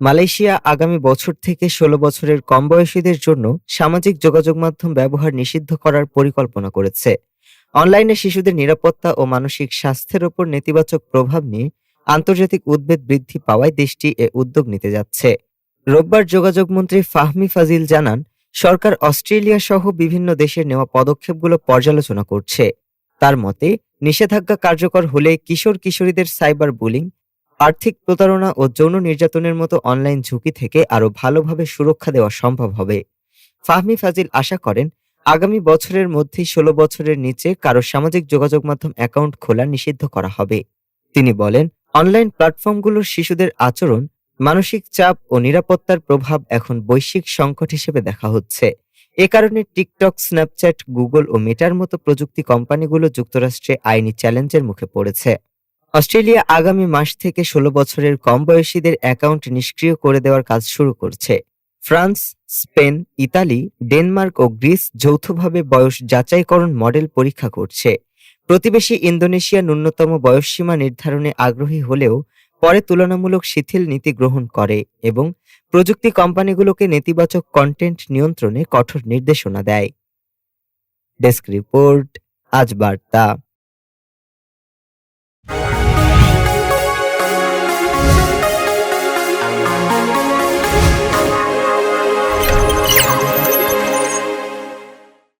Malaysia আগামী বছর থেকে ষোলো বছরের কম বয়সীদের জন্য সামাজিক যোগাযোগ মাধ্যম ব্যবহার নিষিদ্ধ করার পরিকল্পনা করেছে। অনলাইনে শিশুদের নিরাপত্তা ও মানসিক স্বাস্থ্যের ওপর নেতিবাচক প্রভাব নিয়ে আন্তর্জাতিক উদ্বেগ বৃদ্ধি পাওয়ায় দেশটি এ উদ্যোগ নিতে যাচ্ছে। রোববার যোগাযোগ মন্ত্রী ফাহমি ফাজিল জানান, সরকার অস্ট্রেলিয়া সহ বিভিন্ন দেশের নেওয়া পদক্ষেপগুলো পর্যালোচনা করছে। তার মতে, নিষেধাজ্ঞা কার্যকর হলে কিশোর কিশোরীদের সাইবার বুলিং আর্থিক প্রতারণা ও যৌন নির্যাতনের মতো অনলাইন ঝুঁকি থেকে আরও ভালোভাবে সুরক্ষা দেওয়া সম্ভব হবে। ফাহমি ফাজিল আশা করেন, আগামী বছরের মধ্যেই ষোলো বছরের নিচে কারও সামাজিক যোগাযোগ মাধ্যম অ্যাকাউন্ট খোলা নিষিদ্ধ করা হবে। তিনি বলেন, অনলাইন প্ল্যাটফর্মগুলোর শিশুদের আচরণ, মানসিক চাপ ও নিরাপত্তার প্রভাব এখন বৈশ্বিক সংকট হিসেবে দেখা হচ্ছে। এ কারণে টিকটক, স্ন্যাপচ্যাট, গুগল ও মেটার মতো প্রযুক্তি কোম্পানিগুলো যুক্তরাষ্ট্রে আইনি চ্যালেঞ্জের মুখে পড়েছে। অস্ট্রেলিয়া আগামী মাস থেকে ষোলো বছরের কম বয়সীদের অ্যাকাউন্ট নিষ্ক্রিয় করে দেওয়ার কাজ শুরু করছে। ফ্রান্স, স্পেন, ইতালি, ডেনমার্ক ও গ্রিস যৌথভাবে বয়স যাচাইকরণ মডেল পরীক্ষা করছে। প্রতিবেশী ইন্দোনেশিয়া ন্যূনতম বয়সসীমা নির্ধারণে আগ্রহী হলেও পরে তুলনামূলক শিথিল নীতি গ্রহণ করে এবং প্রযুক্তি কোম্পানিগুলোকে নেতিবাচক কন্টেন্ট নিয়ন্ত্রণে কঠোর নির্দেশনা দেয়। ডেস্ক রিপোর্ট, আজ বার্তা।